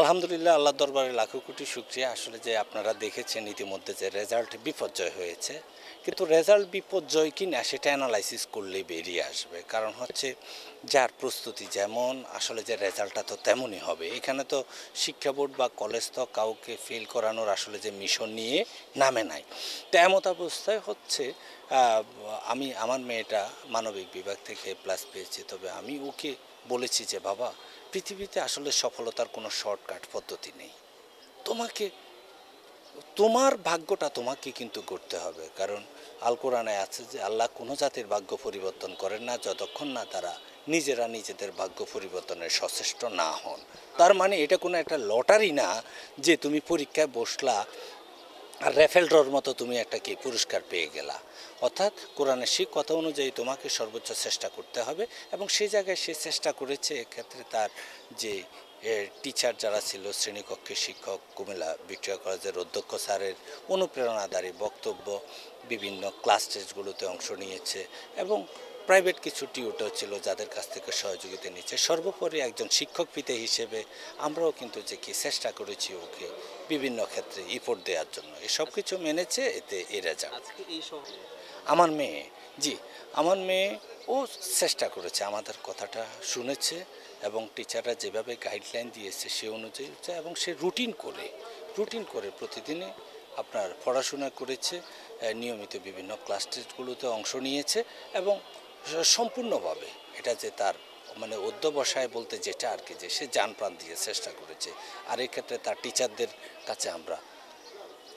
আলহামদুলিল্লাহ আল্লাহ দরবারে লাখো কোটি শুক্রিয়া। আসলে যে আপনারা দেখেছেন ইতিমধ্যে যে রেজাল্ট বিপর্যয় হয়েছে। কিন্তু রেজাল্ট বিপর্যয় কি না সেটা অ্যানালাইসিস করলেই বেরিয়ে আসবে। কারণ হচ্ছে যার প্রস্তুতি যেমন, আসলে যে রেজাল্টটা তো তেমনই হবে। এখানে তো শিক্ষা বোর্ড বা কলেজ তো কাউকে ফেল করানোর আসলে যে মিশন নিয়ে নামে নাই। তো এমত অবস্থায় হচ্ছে আমি, আমার মেয়েটা মানবিক বিভাগ থেকে প্লাস পেয়েছে। তবে আমি ওকে বলেছি যে, বাবা পৃথিবীতে আসলে সফলতার কোনো শর্টকাট পদ্ধতি নেই। তোমাকে, তোমার ভাগ্যটা তোমাকে কিন্তু করতে হবে। কারণ আল কোরআনে আছে যে, আল্লাহ কোনো জাতির ভাগ্য পরিবর্তন করেন না, যতক্ষণ না তারা নিজেরা নিজেদের ভাগ্য পরিবর্তনের সচেষ্ট না হন। তার মানে এটা কোনো একটা লটারি না যে, তুমি পরীক্ষায় বসলা আর রেফেল ড্রর মতো তুমি একটা কি পুরস্কার পেয়ে গেলা। অর্থাৎ কোরআনের শিখ কথা অনুযায়ী তোমাকে সর্বোচ্চ চেষ্টা করতে হবে এবং সেই জায়গায় সে চেষ্টা করেছে এক্ষেত্রে তার যে টিচার যারা ছিল শ্রেণীকক্ষের শিক্ষক কুমিল্লা ভিক্টোরিয়া কলেজের অধ্যক্ষ স্যারের অনুপ্রেরণাদারী বক্তব্য বিভিন্ন ক্লাস টেস্টগুলোতে অংশ নিয়েছে এবং প্রাইভেট কিছু টিউটর ছিল যাদের কাছ থেকে সহযোগিতা নিচ্ছে সর্বোপরি একজন শিক্ষক পিতা হিসেবে আমরাও কিন্তু যে কি চেষ্টা করেছি ওকে বিভিন্ন ক্ষেত্রে ইপোর্ট দেওয়ার জন্য। এসব কিছু মেনেছে এতে এরা শহরে? আমার মেয়ে জি আমার মেয়ে ও চেষ্টা করেছে, আমাদের কথাটা শুনেছে এবং টিচাররা যেভাবে গাইডলাইন দিয়েছে সে অনুযায়ী হচ্ছে এবং সে রুটিন করে রুটিন করে প্রতিদিনে আপনার পড়াশোনা করেছে নিয়মিত বিভিন্ন ক্লাস টেস্টগুলোতে অংশ নিয়েছে এবং সম্পূর্ণভাবে এটা যে তার মানে অধ্যবসায় বলতে যেটা আর কি, যে সে যান প্রাণ দিয়ে চেষ্টা করেছে। আর এক্ষেত্রে তার টিচারদের কাছে আমরা